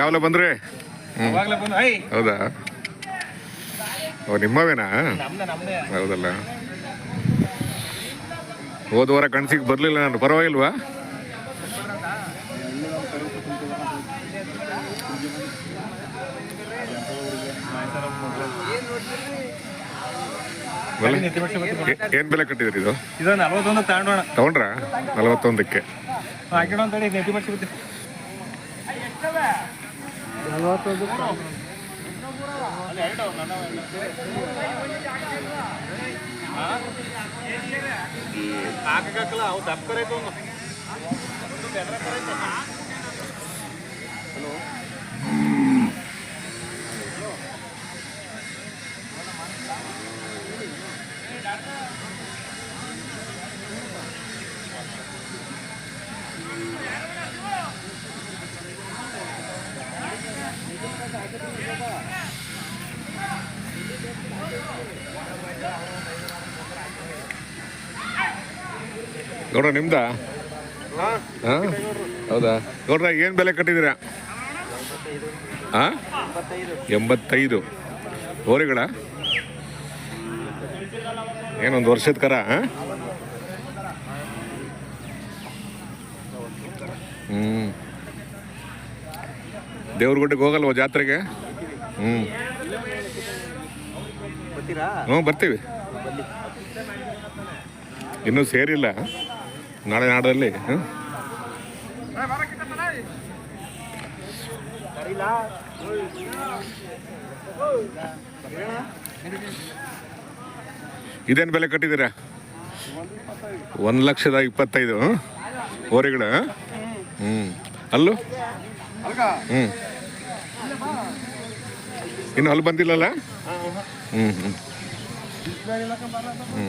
ಯಾವಲ್ಲ ಬಂದ್ರೆ? ಹೌದಾ? ಓ ನಿಮ್ಮವೇನಾ? ಹೌದಲ್ಲ. ಹೋದ ವಾರ ಕಣ್ಸಿಗೆ ಬರಲಿಲ್ಲ ನಾನು. ಪರವಾಗಿಲ್ವಾ? ಏನ್ ಬೆಲೆ ಕಟ್ಟಿದ್ರಿ ಇದು? ತಗೊಂಡ್ರಾ? ನಲವತ್ತೊಂದಕ್ಕೆ ಹಾಕಿಡೋ ಅಂತ ಹೇಳಿ ನೆಟ್ಟಿ ಬರ್ಸಿ ನಲ್ವತ್ತೊಂದು ಹಾಕಲ್ಲ ಅವು ದಪ್ಪ ಐತೆ ಗೌಡ್ರ, ನಿಮ್ದಾ? ಹಾ? ಹೌದಾ? ನೋಡ್ರ ಏನು ಬೆಲೆ ಕಟ್ಟಿದ್ದೀರಾ? ಹಾಂ? ಎಂಬತ್ತೈದು. ಹೋರಿಗಳ? ಏನೊಂದು ವರ್ಷದ ಕರ ಆ? ಹ್ಮ್. ದೇವ್ರಗುಡ್ಡಕ್ಕೆ ಹೋಗಲ್ವ ಜಾತ್ರೆಗೆ? ಬರ್ತೀರಾ ಹ್ಞೂ ಬರ್ತೀವಿ. ಇನ್ನೂ ಸೇರಿಲ್ಲ. ನಾಳೆ ನಾಡಲ್ಲಿ ಇದೇನು ಬೆಲೆ ಕಟ್ಟಿದ್ದೀರಾ? ಒಂದು ಲಕ್ಷದ ಇಪ್ಪತ್ತೈದು ಹೋರಿಗಳು ಹ್ಞೂ ಅಲ್ಲೂ? ಹ್ಞೂ ಇನ್ನು ಅಲ್ಲಿ ಬಂದಿಲ್ಲಲ್ಲ? ಹ್ಞೂ ಹ್ಞೂ ಹ್ಞೂ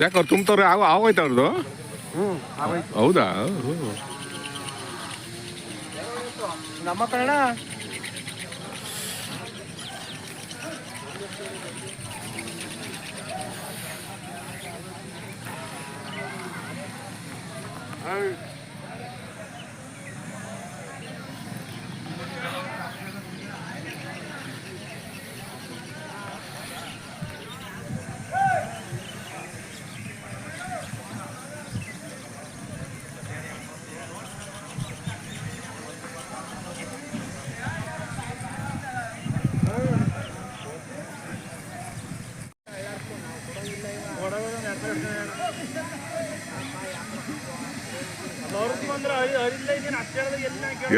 ಯಾಕೆ ಅವ್ರು ತುಂಬ್ತವ್ರೆ ಆಗ ಆಗೋಯ್ತು ಅವ್ರದ್ದು ಹೌದಾ. ನಮ್ಮ ಕನ್ನಡ?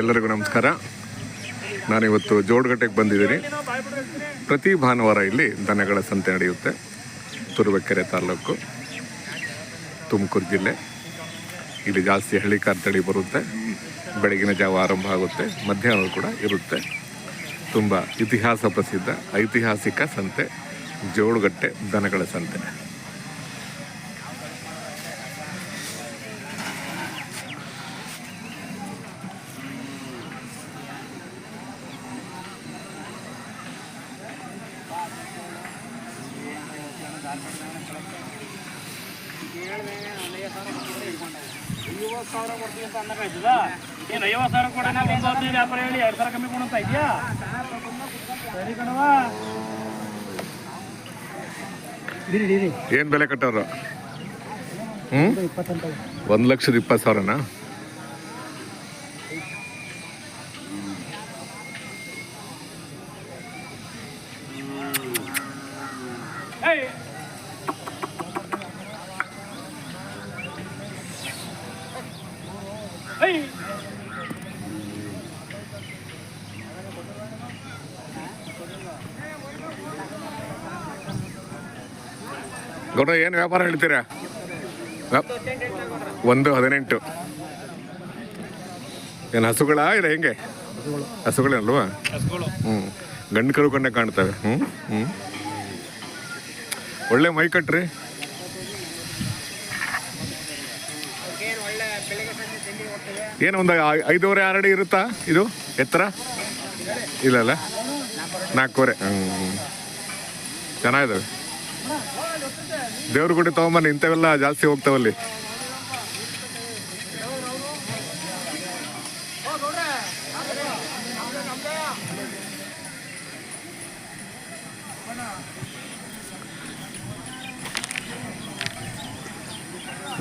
ಎಲ್ಲರಿಗೂ ನಮಸ್ಕಾರ. ನಾನಿವತ್ತು ಜೋಡ್ಗಟ್ಟೆಗೆ ಬಂದಿದ್ದೀನಿ. ಪ್ರತಿ ಭಾನುವಾರ ಇಲ್ಲಿ ದನಗಳ ಸಂತೆ ನಡೆಯುತ್ತೆ. ತುರುವೇಕೆರೆ ತಾಲೂಕು ತುಮಕೂರು ಜಿಲ್ಲೆ. ಇಲ್ಲಿ ಜಾಸ್ತಿ ಹಳ್ಳಿಕಾರ್ ತಳಿ ಬರುತ್ತೆ. ಬೆಳಗಿನ ಜಾವ ಆರಂಭ ಆಗುತ್ತೆ. ಮಧ್ಯಾಹ್ನ ಕೂಡ ಇರುತ್ತೆ. ತುಂಬ ಇತಿಹಾಸ ಪ್ರಸಿದ್ಧ ಐತಿಹಾಸಿಕ ಸಂತೆ ಜೋಡುಗಟ್ಟೆ ದನಗಳ ಸಂತೆ. ಐವತ್ತು ಸಾವಿರ ಕೊಡ್ತೀವಿ ಅಂತ ಏನು ಐವತ್ತು ಸಾವಿರ ಕೊಡೋಣ ಒಂದು ಹದಿನೈದು ವ್ಯಾಪಾರ ಹೇಳಿ ಎರಡು ಸಾವಿರ ಕಮ್ಮಿ ಕೊಡಂತ ಇದೆಯಾ? ಸರಿ ಕಣವ ಏನು ಬೆಲೆ ಕಟ್ಟೋರು? ಹ್ಞೂ ಒಂದ್ ಒಂದು ಲಕ್ಷದ ಇಪ್ಪತ್ತು ಸಾವಿರನಾ? ಗೌಡ ಏನು ವ್ಯಾಪಾರ ಹೇಳ್ತೀರಾ? ಒಂದು ಹದಿನೆಂಟು. ಏನು ಹಸುಗಳ ಇಲ್ಲ ಹೆಂಗೆ? ಹಸುಗಳಲ್ವಾ ಹ್ಞೂ ಗಂಡು ಕರು ಕಂಡೆ ಕಾಣ್ತವೆ. ಹ್ಞೂ ಹ್ಞೂ ಒಳ್ಳೆ ಮೈ ಕಟ್ರಿ. ಏನು ಒಂದು ಐದೂವರೆ ಆರು ಅಡಿ ಇರುತ್ತಾ ಇದು? ಎತ್ತರ? ಇಲ್ಲಲ್ಲ ನಾಲ್ಕೂವರೆ. ಹ್ಞೂ ಚೆನ್ನಾಗಿದ್ದಾವೆ ದೇವ್ರ ಗುಡಿ ತೊಗೊಂಬನ್ನಿ ಇಂಥವೆಲ್ಲ ಜಾಸ್ತಿ ಹೋಗ್ತಾವಲ್ಲಿ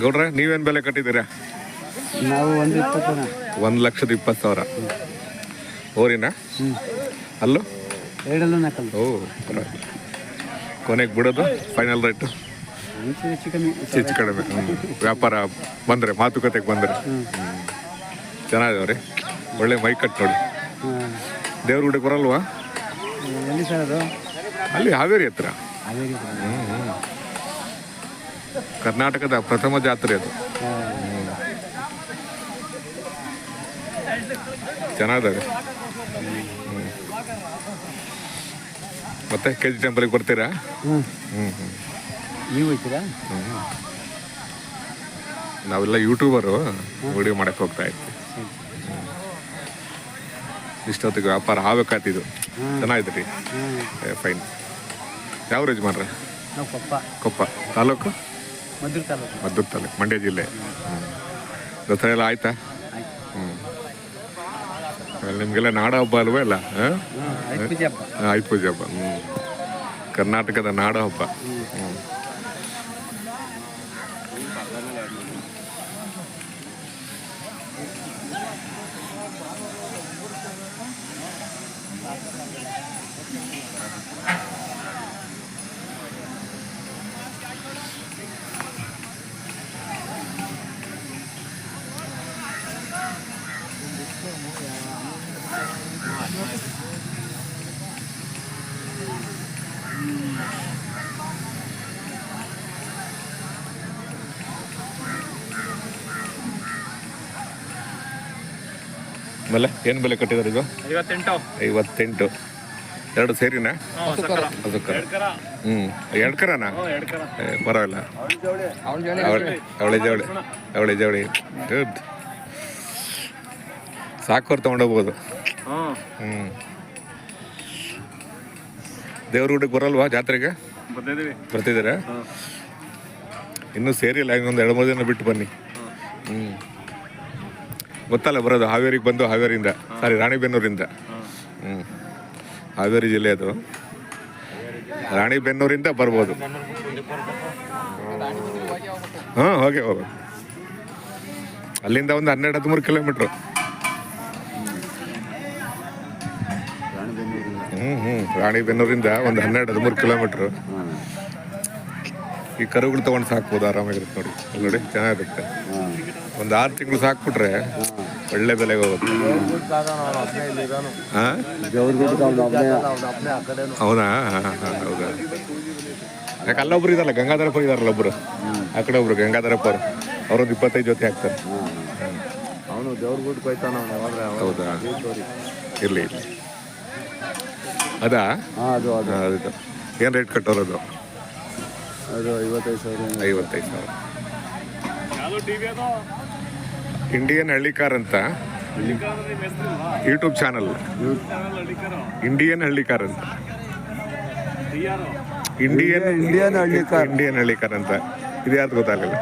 ಗೌಡ್ರೆ ನೀವೇನು ಬೆಲೆ ಕಟ್ಟಿದ್ದೀರಾ? ನಾವು ಒಂದು ಒಂದು ಲಕ್ಷದ ಇಪ್ಪತ್ತು ಸಾವಿರ. ಓರಿನ ಅಲ್ಲೂ? ಓ ಕೊನೆಗೆ ಬಿಡೋದು ಫೈನಲ್ ರೇಟು ಹೆಚ್ಚು ಕಡಿಮೆ. ವ್ಯಾಪಾರ ಬಂದರೆ ಮಾತುಕತೆಗೆ ಬಂದರೆ. ಹ್ಞೂ ಚೆನ್ನಾಗಿದಾವೆ ರೀ ಒಳ್ಳೆ ಮೈ ಕಟ್ ನೋಡಿ. ದೇವ್ರ ಗುಡಿಗೆ ಬರಲ್ವಾ? ಅಲ್ಲಿ ಹಾವೇರಿ ಹತ್ರ. ಕರ್ನಾಟಕದ ಪ್ರಥಮ ಜಾತ್ರೆ ಅದು. ಚೆನ್ನಾಗಿದ್ದಾರೆ ಮತ್ತೆ ಕೆ ಜಿ ಟೆಂಪಲ್ಗೆ ಬರ್ತೀರಾ? ಹ್ಞೂ ಹ್ಞೂ ಹ್ಞೂ ನೀವು ಹೋಗ್ತೀರಾ ನಾವೆಲ್ಲ ಯೂಟ್ಯೂಬರು ವಿಡಿಯೋ ಮಾಡಕ್ಕೆ ಹೋಗ್ತಾ ಇತ್ತು ಇಷ್ಟೊತ್ತಿಗೆ ವ್ಯಾಪಾರ ಆಗ್ಬೇಕಾತಿದು ಚೆನ್ನಾಗಿದೆ ರೀ ಫೈನ್ ಯಾವ ಯಜಮಾನ್ರ? ನಾವು ಕೊಪ್ಪ. ಕೊಪ್ಪ. ತಾಲೂಕು? ಮದ್ದೂರು ತಾಲೂಕು. ಮದ್ದೂರು ತಾಲೂಕು ಮಂಡ್ಯ ಜಿಲ್ಲೆ. ದಸರಾ ಎಲ್ಲ ಆಯ್ತಾ? ಹ್ಞೂ ನಿಮಗೆಲ್ಲ ನಾಡ ಹಬ್ಬ ಅಲ್ವಾ ಇಲ್ಲ ಹಾಂ? ಆಯ್ತು ಪೂಜೆ ಹಬ್ಬ. ಆಯ್ತು ಪೂಜೆ ಹಬ್ಬ. ಹ್ಞೂ ಕರ್ನಾಟಕದ ನಾಡ ಹಬ್ಬ. ಹ್ಞೂ Thank you. ಆಮೇಲೆ ಏನು ಬೆಲೆ ಕಟ್ಟಿದಾರೆ ಇದು ಐವತ್ತೆಂಟು. ಐವತ್ತೆಂಟು. ಎರಡು ಸೇರಿನಾ? ಹ್ಮ್. ಹ್ಞೂ ಎರಡು ಕರನಾ ಪರವಾಗಿಲ್ಲ. ಅವಳಿ ಜವಳಿ. ಅವಳಿ ಜವಳಿ. ಸಾಕೋರ್ ತೊಗೊಂಡೋಗ್ಬೋದು. ಹ್ಞೂ ಹ್ಞೂ ದೇವ್ರ ಊಟಕ್ಕೆ ಬರಲ್ವಾ ಜಾತ್ರೆಗೆ? ಬರ್ತಿದ್ದೀರಾ? ಇನ್ನೂ ಸೇರಿಲ್ಲ ಇನ್ನೊಂದು ಎರಡು ಮೂರು ದಿನ ಬಿಟ್ಟು ಬನ್ನಿ. ಹ್ಞೂ ಗೊತ್ತಲ್ಲ ಬರೋದು. ಹಾವೇರಿಗೆ ಬಂದು ಹಾವೇರಿಯಿಂದ. ಸಾರಿ ರಾಣಿಬೆನ್ನೂರಿಂದ. ಹ್ಞೂ ಹಾವೇರಿ ಜಿಲ್ಲೆ ಅದು. ರಾಣಿಬೆನ್ನೂರಿಂದ ಬರ್ಬೋದು. ಹಾಂ ಹೋಗಿ ಹೋಗ. ಅಲ್ಲಿಂದ ಒಂದು ಹನ್ನೆರಡು ಹದಿಮೂರು ಕಿಲೋಮೀಟ್ರ್. ಹ್ಞೂ ಹ್ಞೂ ರಾಣಿಬೆನ್ನೂರಿಂದ ಒಂದು ಹನ್ನೆರಡು ಹದಿಮೂರು ಕಿಲೋಮೀಟ್ರ್. ಈ ಕರುಗಳು ತೊಗೊಂಡು ಸಾಕ್ಬೋದು ಆರಾಮಾಗಿರುತ್ತೆ ನೋಡಿ. ನೋಡಿ ಚೆನ್ನಾಗಿರುತ್ತೆ. ಒಂದು ಆರು ತಿಂಗಳು ಸಾಕ್ಬಿಟ್ರೆ ಒಳ್ಳೆ ಬೆಲೆಗೆ ಹೋಗುತ್ತೆ. ಹೌದಾ? ಹೌದಾ? ಯಾಕೆ ಅಲ್ಲೊಬ್ರು ಇದಾರಲ್ಲ ಗಂಗಾಧರಪ್ಪ ಇದಾರಲ್ಲ ಒಬ್ರು? ಆ ಕಡೆ ಒಬ್ರು ಗಂಗಾಧರಪ್ಪ ಅವರು. ಅವ್ರೊಂದು ಇಪ್ಪತ್ತೈದು ಜೊತೆ ಹಾಕ್ತಾರೆ. ಅವನು ದೇವ್ರ ಗುಡ್ ಕೊಯ್ತಾನ ಹೌದಾ? ಇರಲಿ ಇರಲಿ. ಅದಾ? ಅದು ಅದು. ಅದು. ಏನು ರೇಟ್ ಕಟ್ಟೋರದು? ಅದು ಐವತ್ತೈದು ಸಾವಿರ. ಐವತ್ತೈದು ಸಾವಿರ. ಇಂಡಿಯನ್ ಹಳ್ಳಿಕಾರ್ ಅಂತ ಯೂಟ್ಯೂಬ್ ಚಾನಲ್ ಇಂಡಿಯನ್ ಹಳ್ಳಿಕಾರ್ ಅಂತ. Indian Indian Hallikar. Indian Hallikar ಅಂತ. ಇದು ಯಾರು ಗೊತ್ತಾಗಲ್ಲ.